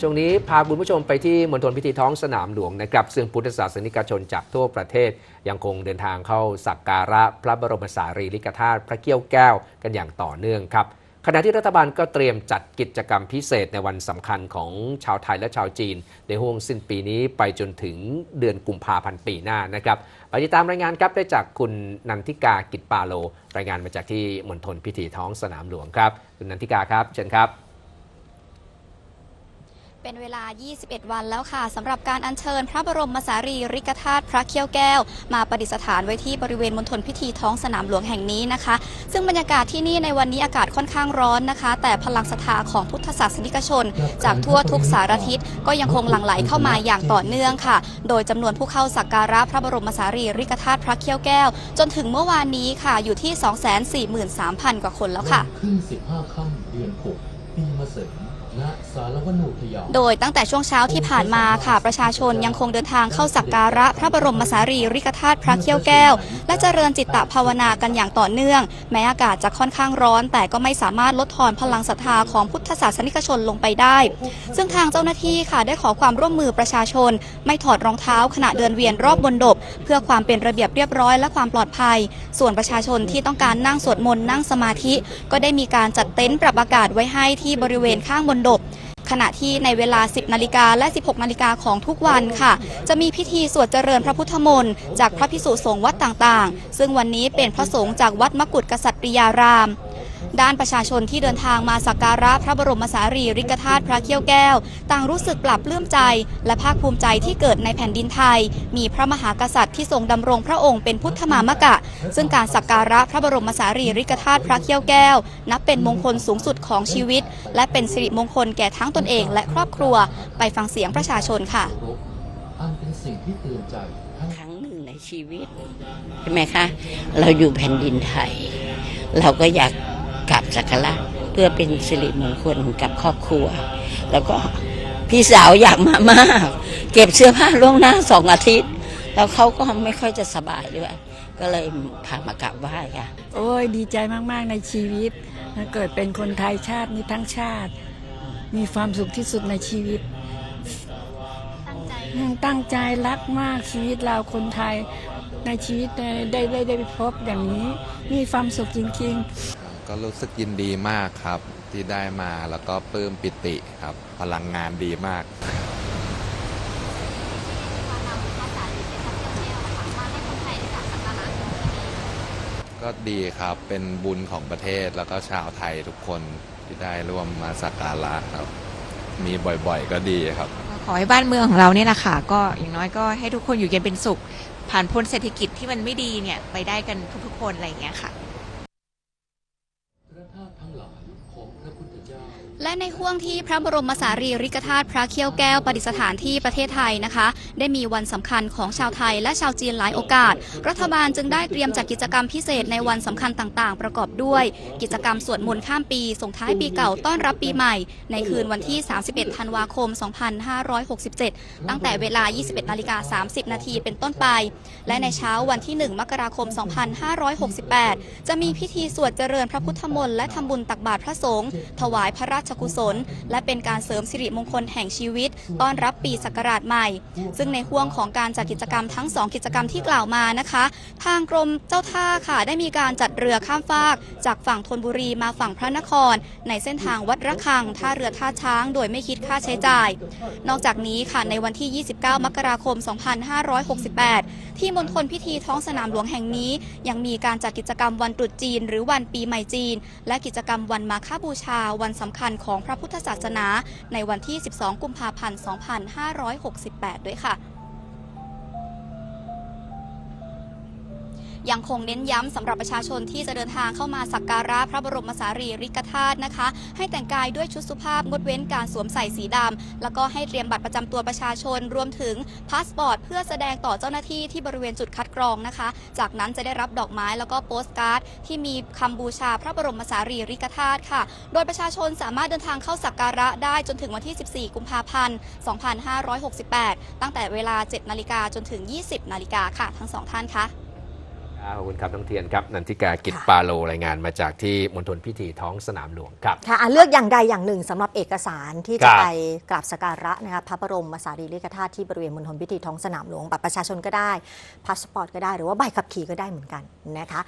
ช่วงนี้พาคุณผู้ชมไปที่มณฑลพิธีท้องสนามหลวงนะครับซึ่งพุทธศาสนิกชนจากทั่วประเทศ ยังคงเดินทางเข้าสักการะพระบรมสารีริกธาตุพระเกี้ยวแก้วกันอย่างต่อเนื่องครับขณะที่รัฐบาลก็เตรียมจัดกิจกรรมพิเศษในวันสำคัญของชาวไทยและชาวจีน ในห่วงสิ้นปีนี้ไปจนถึงเดือนกุมภาพันธ์ปีหน้านะครับไปติดตามรายงานครับได้จากคุณนันทิกากิจปาโล รายงานมาจากที่มณฑลพิธีท้องสนามหลวงครับ คุณนันทิกาครับเชิญครับ เป็นเวลา 21 วันแล้วค่ะสำหรับการอัญเชิญพระบรมสารีริกธาตุพระเขี้ยวแก้ว มาประดิษฐานไว้ที่บริเวณมณฑลพิธีท้องสนามหลวงแห่งนี้นะคะ ซึ่งบรรยากาศที่นี่ในวันนี้อากาศค่อนข้างร้อนนะคะ แต่พลังศรัทธาของพุทธศาสนิกชน จากทั่วทุกสารทิศก็ยังคงหลั่งไหลเข้ามาอย่างต่อเนื่องค่ะ โดยจำนวนผู้เข้าสักการะพระบรมสารีริกธาตุพระเขี้ยวแก้ว จนถึงเมื่อวานนี้ค่ะอยู่ที่ 243,000 กว่าคนแล้วค่ะขึ้น15ค่ำเดือน6 สงณสารวนูทยานโดยตั้งแต่ช่วงเช้าที่ผ่านมาค่ะ ประชาชนยังคงเดินทางเข้าสักการะพระบรมสารีริกธาตุพระเขี้ยวแก้ว และเจริญจิตตภาวนากันอย่างต่อเนื่อง แม้อากาศจะค่อนข้างร้อน แต่ก็ไม่สามารถลดทอนพลังศรัทธาของพุทธศาสนิกชนลงไปได้ ซึ่งทางเจ้าหน้าที่ค่ะได้ขอความร่วมมือประชาชน ไม่ถอดรองเท้าขณะเดินเวียนรอบบนดบ เพื่อความเป็นระเบียบเรียบร้อยและความปลอดภัย ส่วนประชาชนที่ต้องการนั่งสวดมนต์นั่งสมาธิ ก็ได้มีการจัดเต็นท์ปรับอากาศไว้ให้ที่บริเวณเวนข้างบนดบขณะที่ในเวลา 10 นาฬิกาและ 16 นาฬิกาของทุกวันค่ะ จะมีพิธีสวดเจริญพระพุทธมนต์จากพระพิสุสงฆ์วัดต่างๆ ซึ่งวันนี้เป็นพระสงฆ์จากวัดมกุฎกษัตริยาราม ด้านประชาชนที่เดินทางมาสักการะพระบรมสารีริกธาตุพระเขี้ยวแก้ว ต่างรู้สึกปรับปลื้มใจ และภาคภูมิใจที่เกิดในแผ่นดินไทย มีพระมหากษัตริย์ที่ทรงดำรงพระองค์เป็นพุทธมามกะ ซึ่งการสักการะพระบรมสารีริกธาตุพระเขี้ยวแก้ว นับเป็นมงคลสูงสุดของชีวิต และเป็นสิริมงคลแก่ทั้งตนเอง และครอบครัวไปฟังเสียงประชาชนค่ะอันเป็นสิ่งที่เตือนใจครั้งหนึ่งในชีวิตใช่ไหมคะ เราอยู่แผ่นดินไทย เราก็อยาก สักการะเพื่อเป็นสิริมงคลกับครอบครัว แล้วก็พี่สาวอยากมามาก เก็บเสื้อผ้าล่วงหน้าสองอาทิตย์ แล้วเขาก็ไม่ค่อยจะสบายด้วย ก็เลยพามากราบไหว้ค่ะ โอ้ยดีใจมากๆในชีวิตถ้าเกิดเป็นคนไทยชาตินี้ทั้งชาติ มีความสุขที่สุดในชีวิตตั้งใจรักมากชีวิตเราคนไทยในชีวิตได้ได้ได้ได้พบอย่างนี้ มีความสุขจริง ๆ ก็รู้สึกยินดีมากครับ ที่ได้มาแล้วก็ปลื้มปิติครับ พลังงานดีมาก ก็ดีครับเป็นบุญของประเทศแล้วก็ชาวไทยทุกคนที่ได้ร่วมมาสักการะครับ มีบ่อยๆก็ดีครับ ขอให้บ้านเมืองของเราเนี่ยแหละค่ะก็อย่างน้อยก็ให้ทุกคนอยู่เย็นเป็นสุข ผ่านพ้นเศรษฐกิจที่มันไม่ดีเนี่ยไปได้กันทุกๆคนอะไรอย่างเงี้ยค่ะพระธาตุทั้งหลายของพระพุทธเจ้า และในห่วงที่พระบรมสารีริกธาตุพระเขี้ยวแก้วประดิษฐานที่ประเทศไทยนะคะ ได้มีวันสำคัญของชาวไทยและชาวจีนหลายโอกาส รัฐบาลจึงได้เตรียมจัดกิจกรรมพิเศษในวันสำคัญต่างๆ ประกอบด้วย กิจกรรมสวดมนต์ข้ามปี ส่งท้ายปีเก่าต้อนรับปีใหม่ ในคืนวันที่ 31 ธันวาคม 2567 ตั้งแต่เวลา 21นาฬิกา30 นาทีเป็นต้นไป และในเช้าวันที่ 1 มกราคม 2568 จะมีพิธีสวดเจริญพระพุทธมนต์และทำบุญตักบาตรพระสงฆ์ถวายพระราชกุศล และเป็นการเสริมสิริมงคลแห่งชีวิต ต้อนรับปีศักราชใหม่ ซึ่งในห่วงของการจัดกิจกรรมทั้ง 2 กิจกรรมที่กล่าวมานะคะ ทางกรมเจ้าท่าค่ะ ได้มีการจัดเรือข้ามฟาก จากฝั่งธนบุรีมาฝั่งพระนคร ในเส้นทางวัดระฆัง ท่าเรือท่าช้าง โดยไม่คิดค่าใช้จ่าย นอกจากนี้ค่ะในวันที่ 29 มกราคม 2568 ที่มณฑลพิธีท้องสนามหลวงแห่งนี้ ยังมีการจัดกิจกรรมวันตรุษจีน หรือวันปีใหม่จีน และกิจกรรมวันมาฆบูชาวันสำคัญของพระพุทธศาสนา ในวันที่ 12 กุมภาพันธ์ 2568 ด้วยค่ะ ยังคงเน้นย้ำสำหรับประชาชนที่จะเดินทางเข้ามาสักการะพระบรมสารีริกธาตุนะคะ ให้แต่งกายด้วยชุดสุภาพงดเว้นการสวมใส่สีดำแล้วก็ให้เตรียมบัตรประจำตัวประชาชนรวมถึงพาสปอร์ตเพื่อแสดงต่อเจ้าหน้าที่ที่บริเวณจุดคัดกรองนะคะ จากนั้นจะได้รับดอกไม้แล้วก็โปสการ์ดที่มีคำบูชาพระบรมสารีริกธาตุค่ะ โดยประชาชนสามารถเดินทางเข้าสักการะได้จนถึงวันที่ 14 กุมภาพันธ์ 2568 ตั้งแต่เวลา 7 นาฬิกาจนถึง 20 นาฬิกาค่ะ ทั้งสองท่านคะ ขอบคุณครับน้องเทียนครับนันทิกากิจค่ะปาโลรายงานมาจากที่มณฑลพิธีท้องสนามหลวงครับค่ะอะเลือกอย่างใดอย่างหนึ่งสำหรับเอกสารที่ครัจะบไปกราบสักการะนะคะพระบรมสารีริกธาตุที่บริเวณมณฑลพิธีท้องสนามหลวงบัตรประชาชนก็ได้พาสปอร์ตก็ได้หรือว่าใบขับขี่ก็ได้เหมือนกันนะคะ